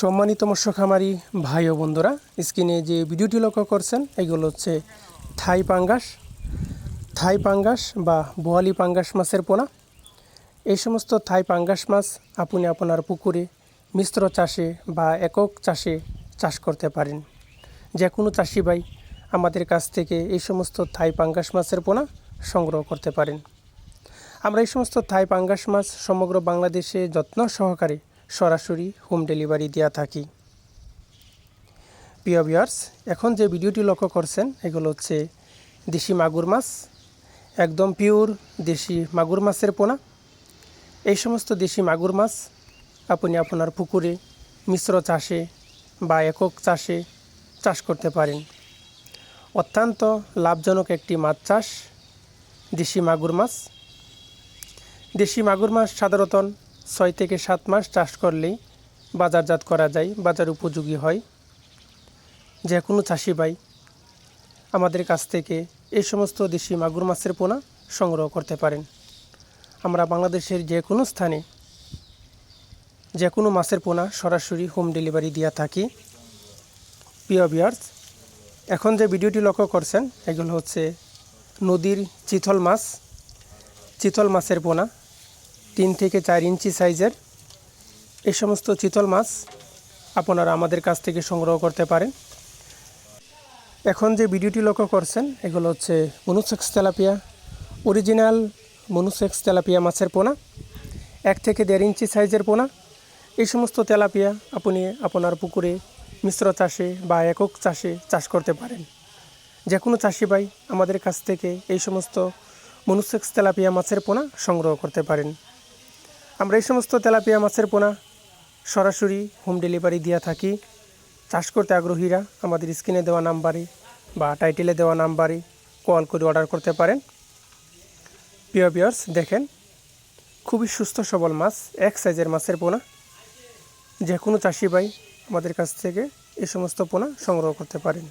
সম্মানিত মৎস্য খামারি ভাই ও বন্ধুরা, স্ক্রিনে যে ভিডিওটি লক্ষ্য করছেন, এগুলো হচ্ছে থাই পাঙ্গাস। থাই পাঙ্গাস বা বোয়ালি পাঙ্গাস মাছের পোনা। এই সমস্ত থাই পাঙ্গাস মাছ আপনি আপনার পুকুরে মিশ্র চাষে বা একক চাষে চাষ করতে পারেন। যে কোনো চাষি ভাই আমাদের কাছ থেকে এই সমস্ত থাই পাঙ্গাস মাছের পোনা সংগ্রহ করতে পারেন। আমরা এই সমস্ত থাই পাঙ্গাস মাছ সমগ্র বাংলাদেশে যত্ন সহকারে সরাসরি হোম ডেলিভারি দেওয়া থাকি। প্রিয় ভিউয়ার্স এখন যে ভিডিওটি লক্ষ্য করছেন, এগুলো হচ্ছে দেশি মাগুর মাছ, একদম পিওর দেশি মাগুর মাছের পোনা। এই সমস্ত দেশি মাগুর মাছ আপনি আপনার পুকুরে, মিশ্র চাষে বা একক চাষে চাষ করতে পারেন। অত্যন্ত লাভজনক একটি মাছ চাষ দেশি মাগুর মাছ। দেশি মাগুর মাছ সাধারণত ছয় থেকে সাত মাস চাষ করলেই বাজারজাত করা যায়, বাজার উপযোগী হয়। যে কোনো চাষি ভাই আমাদের কাছ থেকে এই সমস্ত দেশি মাগুর মাছের পোনা সংগ্রহ করতে পারেন। আমরা বাংলাদেশের যে কোনো স্থানে যে কোনো মাছের পোনা সরাসরি হোম ডেলিভারি দিয়া থাকি। প্রিয় বিয়ার্স এখন যে ভিডিওটি লক্ষ্য করছেন, এগুলো হচ্ছে নদীর চিতল মাছ, চিতল মাছের পোনা। তিন থেকে চার ইঞ্চি সাইজের এই সমস্ত চিতল মাছ আপনারা আমাদের কাছ থেকে সংগ্রহ করতে পারেন। এখন যে ভিডিওটি লক্ষ্য করছেন, এগুলো হচ্ছে monosex tilapia. Original monosex tilapia মাছের পোনা, এক থেকে দেড় ইঞ্চি সাইজের পোনা। এই সমস্ত তেলাপিয়া আপনি আপনার পুকুরে মিশ্র চাষে বা একক চাষে চাষ করতে পারেন। যে কোনো চাষি ভাই আমাদের কাছ থেকে এই সমস্ত মনুসেক্স তেলাপিয়া মাছের পোনা সংগ্রহ করতে পারেন। আমরা এই সমস্ত তেলাপিয়া মাছের পোনা সরাসরি হোম ডেলিভারি দিয়ে থাকি। চাষ করতে আগ্রহীরা আমাদের স্ক্রিনে দেওয়া নাম্বারে বা টাইটেলে দেওয়া নাম্বারে কল করে অর্ডার করতে পারেন। প্রিয় পিয়ার্স দেখেন, খুবই সুস্থ, সবল মাছ, এক সাইজের মাছের পোনা। যে কোনো চাষি ভাই আমাদের কাছ থেকে এই সমস্ত পোনা সংগ্রহ করতে পারেন।